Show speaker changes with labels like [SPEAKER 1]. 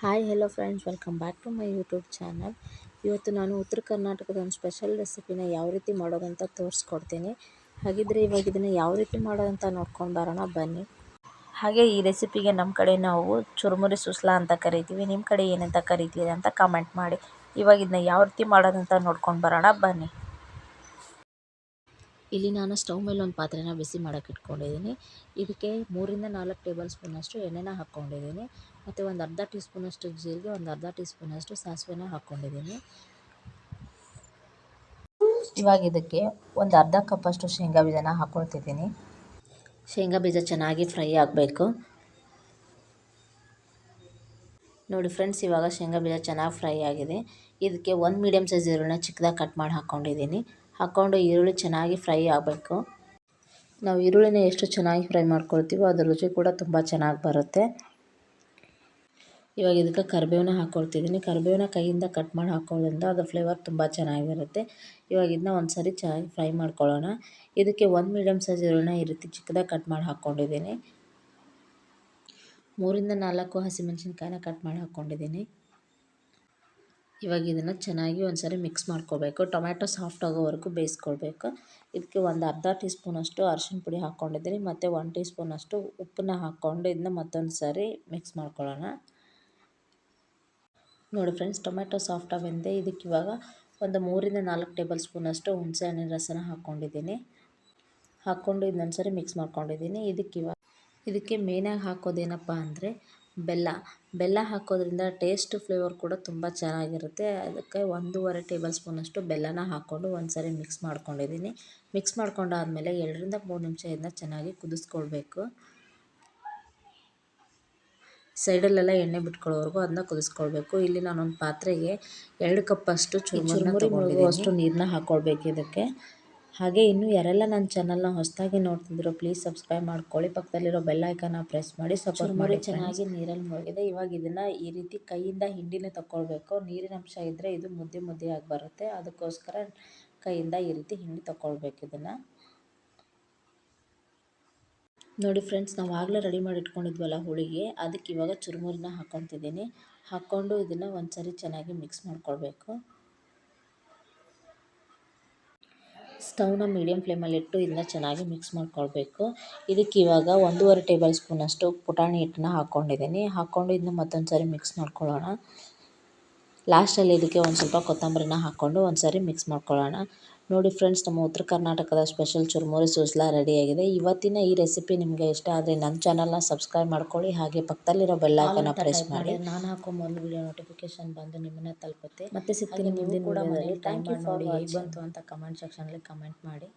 [SPEAKER 1] Hi hello friends welcome back to my YouTube channel ಇವತ್ತು ನಾನು ಉತ್ತರ ಕರ್ನಾಟಕದ ಒಂದು ಸ್ಪೆಷಲ್ ರೆಸಿಪಿನ ಯಾವ ರೀತಿ ಮಾಡೋದಂತ ತೋರಿಸ್ಕೊಡ್ತೀನಿ. ಹಾಗಿದ್ರೆ ಇವಾಗ ಇದನ್ನು ಯಾವ ರೀತಿ ಮಾಡೋದಂತ ನೋಡ್ಕೊಂಡು ಬರೋಣ, ಬನ್ನಿ. ಹಾಗೆ ಈ ರೆಸಿಪಿಗೆ ನಮ್ಮ ಕಡೆ ನಾವು ಚುರುಮುರಿ ಸುಸ್ಲಾ ಅಂತ ಕರಿತೀವಿ. ನಿಮ್ಮ ಕಡೆ ಏನಂತ ಕರಿತೀವಿ ಅಂತ ಕಮೆಂಟ್ ಮಾಡಿ. ಇವಾಗ ಇದನ್ನ ಯಾವ ರೀತಿ ಮಾಡೋದಂತ ನೋಡ್ಕೊಂಡು ಬರೋಣ, ಬನ್ನಿ. ಇಲ್ಲಿ ನಾನು ಸ್ಟವ್ ಮೇಲೆ ಒಂದು ಪಾತ್ರೆನ ಬಿಸಿ ಮಾಡೋಕೆ ಇಟ್ಕೊಂಡಿದ್ದೀನಿ. ಇದಕ್ಕೆ ಮೂರಿಂದ ನಾಲ್ಕು ಟೇಬಲ್ ಸ್ಪೂನಷ್ಟು ಎಣ್ಣೆನ ಹಾಕ್ಕೊಂಡಿದ್ದೀನಿ. ಮತ್ತು ಒಂದು ಅರ್ಧ ಟೀ ಸ್ಪೂನಷ್ಟು ಜೀರಿಗೆ, ಒಂದು ಅರ್ಧ ಟೀ ಸ್ಪೂನಷ್ಟು ಸಾಸಿವೆನ ಹಾಕ್ಕೊಂಡಿದ್ದೀನಿ. ಇವಾಗ ಇದಕ್ಕೆ ಒಂದು ಅರ್ಧ ಕಪ್ಪಷ್ಟು ಶೇಂಗಾ ಬೀಜನ ಹಾಕ್ಕೊಳ್ತಿದ್ದೀನಿ. ಶೇಂಗಾ ಬೀಜ ಚೆನ್ನಾಗಿ ಫ್ರೈ ಆಗಬೇಕು. ನೋಡಿ ಫ್ರೆಂಡ್ಸ್, ಇವಾಗ ಶೇಂಗಾ ಬೀಜ ಚೆನ್ನಾಗಿ ಫ್ರೈ ಆಗಿದೆ. ಇದಕ್ಕೆ ಒಂದು ಮೀಡಿಯಮ್ ಸೈಜ್ ಈರುಳ್ಳಿನ ಚಿಕ್ಕದಾಗಿ ಕಟ್ ಮಾಡಿ ಹಾಕ್ಕೊಂಡಿದ್ದೀನಿ. ಹಾಕ್ಕೊಂಡು ಈರುಳ್ಳಿ ಚೆನ್ನಾಗಿ ಫ್ರೈ ಆಗಬೇಕು. ನಾವು ಈರುಳ್ಳಿನ ಎಷ್ಟು ಚೆನ್ನಾಗಿ ಫ್ರೈ ಮಾಡ್ಕೊಳ್ತೀವೋ ಅದ್ರ ರುಚಿ ಕೂಡ ತುಂಬ ಚೆನ್ನಾಗಿ ಬರುತ್ತೆ. ಇವಾಗ ಇದಕ್ಕೆ ಕರಿಬೇವನ್ನ ಹಾಕ್ಕೊಳ್ತಿದ್ದೀನಿ ಕರಿಬೇವನ್ನ ಕೈಯಿಂದ ಕಟ್ ಮಾಡಿ ಹಾಕೋದ್ರಿಂದ ಅದು ಫ್ಲೇವರ್ ತುಂಬ ಚೆನ್ನಾಗಿರುತ್ತೆ ಇವಾಗ ಇದನ್ನ ಒಂದು ಸರಿ ಚೆನ್ನಾಗಿ ಫ್ರೈ ಮಾಡ್ಕೊಳ್ಳೋಣ. ಇದಕ್ಕೆ ಒಂದು ಮೀಡಿಯಮ್ ಸೈಜ್ ಈರುಳ್ಳಿನ ಈ ರೀತಿ ಚಿಕ್ಕದಾಗಿ ಕಟ್ ಮಾಡಿ ಹಾಕ್ಕೊಂಡಿದ್ದೀನಿ ಮೂರಿಂದ ನಾಲ್ಕು ಹಸಿಮೆಣಸಿನ್ಕಾಯಿನ ಕಟ್ ಮಾಡಿ ಹಾಕ್ಕೊಂಡಿದ್ದೀನಿ ಇವಾಗ ಇದನ್ನು ಚೆನ್ನಾಗಿ ಒಂದು ಸರಿ ಮಿಕ್ಸ್ ಮಾಡ್ಕೋಬೇಕು. ಟೊಮ್ಯಾಟೊ ಸಾಫ್ಟ್ ಆಗೋವರೆಗೂ ಬೇಯಿಸ್ಕೊಳ್ಬೇಕು. ಇದಕ್ಕೆ ಒಂದು ಅರ್ಧ ಟೀ ಸ್ಪೂನಷ್ಟು ಅರ್ಶಿಣ ಪುಡಿ ಹಾಕ್ಕೊಂಡಿದ್ದೀನಿ. ಮತ್ತು ಒನ್ ಟೀ ಸ್ಪೂನಷ್ಟು ಉಪ್ಪನ್ನ ಹಾಕ್ಕೊಂಡು ಇದನ್ನ ಮತ್ತೊಂದು ಸಾರಿ ಮಿಕ್ಸ್ ಮಾಡ್ಕೊಳ್ಳೋಣ. ನೋಡಿ ಫ್ರೆಂಡ್ಸ್ ಟೊಮೆಟೊ ಸಾಫ್ಟ್ ಆಗಿಂದೆ. ಇದಕ್ಕೆ ಇವಾಗ ಒಂದು ಮೂರಿಂದ ನಾಲ್ಕು ಟೇಬಲ್ ಸ್ಪೂನಷ್ಟು ಹುಣಸೆ ಹಣ್ಣಿನ ರಸನ ಹಾಕ್ಕೊಂಡಿದ್ದೀನಿ. ಹಾಕ್ಕೊಂಡು ಇದನ್ನೊಂದ್ಸರಿ ಮಿಕ್ಸ್ ಮಾಡ್ಕೊಂಡಿದ್ದೀನಿ. ಇದಕ್ಕೆ ಇವಾಗ ಇದಕ್ಕೆ ಮೇನಾಗಿ ಹಾಕೋದೇನಪ್ಪ ಅಂದರೆ ಬೆಲ್ಲ. ಬೆಲ್ಲ ಹಾಕೋದ್ರಿಂದ ಟೇಸ್ಟ್ ಫ್ಲೇವರ್ ಕೂಡ ತುಂಬ ಚೆನ್ನಾಗಿರುತ್ತೆ. ಅದಕ್ಕೆ ಒಂದೂವರೆ ಟೇಬಲ್ ಸ್ಪೂನಷ್ಟು ಬೆಲ್ಲನ ಹಾಕ್ಕೊಂಡು ಒಂದು ಸರಿ ಮಿಕ್ಸ್ ಮಾಡ್ಕೊಂಡಿದ್ದೀನಿ. ಮಿಕ್ಸ್ ಮಾಡ್ಕೊಂಡಾದಮೇಲೆ ಎರಡರಿಂದ ಮೂರು ನಿಮಿಷ ಇದನ್ನ ಚೆನ್ನಾಗಿ ಕುದಿಸ್ಕೊಳ್ಬೇಕು. ಸೈಡಲ್ಲೆಲ್ಲ ಎಣ್ಣೆ ಬಿಟ್ಕೊಳ್ಳೋವರೆಗೂ ಅದನ್ನ ಕುದಿಸ್ಕೊಳ್ಬೇಕು. ಇಲ್ಲಿ ನಾನೊಂದು ಪಾತ್ರೆಗೆ ಎರಡು ಕಪ್ಪಷ್ಟು ಚುರುಮುರಿ ಅಷ್ಟು ನೀರನ್ನ ಹಾಕ್ಕೊಳ್ಬೇಕು ಇದಕ್ಕೆ. ಹಾಗೆ ಇನ್ನು ಯಾರೆಲ್ಲ ನನ್ನ ಚಾನಲ್ನ ಹೊಸದಾಗಿ ನೋಡ್ತಿದ್ರು ಪ್ಲೀಸ್ ಸಬ್ಸ್ಕ್ರೈಬ್ ಮಾಡ್ಕೊಳ್ಳಿ. ಪಕ್ಕದಲ್ಲಿರೋ ಬೆಲ್ ಐಕನ್ನ ಪ್ರೆಸ್ ಮಾಡಿ ಸಪೋರ್ಟ್ ಮಾಡಿ ಚೆನ್ನಾಗಿ ನೀರಲ್ಲಿ ಮುಳುಗಿದೆ. ಇವಾಗ ಇದನ್ನು ಈ ರೀತಿ ಕೈಯಿಂದ ಹಿಂಡಿನೇ ತಗೊಳ್ಬೇಕು ನೀರಿನ ಅಂಶ ಇದ್ದರೆ ಇದು ಮುದ್ದೆ ಆಗಿ ಬರುತ್ತೆ. ಅದಕ್ಕೋಸ್ಕರ ಕೈಯಿಂದ ಈ ರೀತಿ ಹಿಂಡಿ ತಗೊಳ್ಬೇಕು ಇದನ್ನು. ನೋಡಿ ಫ್ರೆಂಡ್ಸ್ ನಾವು ಆಗಲೇ ರೆಡಿ ಮಾಡಿ ಇಟ್ಕೊಂಡಿದ್ವಲ್ಲ ಹೋಳಿಗೆ. ಅದಕ್ಕೆ ಇವಾಗ ಚುರುಮುರಿನ ಹಾಕ್ಕೊತಿದ್ದೀನಿ ಹಾಕ್ಕೊಂಡು ಇದನ್ನು ಒಂದು ಸರಿ ಚೆನ್ನಾಗಿ ಮಿಕ್ಸ್ ಮಾಡ್ಕೊಳ್ಬೇಕು. ಸ್ಟವ್ನ ಮೀಡಿಯಮ್ ಫ್ಲೇಮಲ್ಲಿಟ್ಟು ಇದನ್ನ ಚೆನ್ನಾಗಿ ಮಿಕ್ಸ್ ಮಾಡ್ಕೊಳ್ಬೇಕು. ಇದಕ್ಕೆ ಇವಾಗ ಒಂದೂವರೆ ಟೇಬಲ್ ಸ್ಪೂನಷ್ಟು ಪುಟಾಣಿ ಹಿಟ್ಟನ್ನ ಹಾಕ್ಕೊಂಡಿದ್ದೀನಿ. ಹಾಕ್ಕೊಂಡು ಇದನ್ನ ಮತ್ತೊಂದು ಸಾರಿ ಮಿಕ್ಸ್ ಮಾಡ್ಕೊಳ್ಳೋಣ. ಲಾಸ್ಟಲ್ಲಿ ಇದಕ್ಕೆ ಒಂದು ಸ್ವಲ್ಪ ಕೊತ್ತಂಬರಿನ ಹಾಕ್ಕೊಂಡು ಒಂದು ಸಾರಿ ಮಿಕ್ಸ್ ಮಾಡ್ಕೊಳ್ಳೋಣ. ನೋಡಿ ಫ್ರೆಂಡ್ಸ್ ನಮ್ಮ ಉತ್ತರ ಕರ್ನಾಟಕದ ಸ್ಪೆಷಲ್ ಚುರುಮುರಿ ಸೂಸ್ಲಾ ರೆಡಿಯಾಗಿದೆ. ಇವತ್ತಿನ ಈ ರೆಸಿಪಿ ನಿಮಗೆ ಇಷ್ಟ ಆದರೆ ನನ್ನ ಚಾನಲ್ನ ಸಬ್ಸ್ಕ್ರೈಬ್ ಮಾಡ್ಕೊಳ್ಳಿ. ಹಾಗೆ ಪಕ್ಕದಲ್ಲಿರೋ ಬೆಲ್ ಐಕನ್ನ ಪ್ರೆಸ್ ಮಾಡಿ. ನಾನು ಹಾಕೋ ಮೊದಲು ವಿಡಿಯೋ ನೋಟಿಫಿಕೇಶನ್ ಬಂದು ನಿಮ್ಮನ್ನ ತಲುಪುತ್ತೆ. ಮತ್ತೆ ಸಿಗ್ತೀನಿ ಮುಂದಿನ ಕೂಡ ಥ್ಯಾಂಕ್ ಯು ಫಾರ್ ನೋಡಿ ಹೇಗೆ ಬಂತು ಅಂತ ಕಮೆಂಟ್ ಸೆಕ್ಷನಲ್ಲಿ ಕಮೆಂಟ್ ಮಾಡಿ.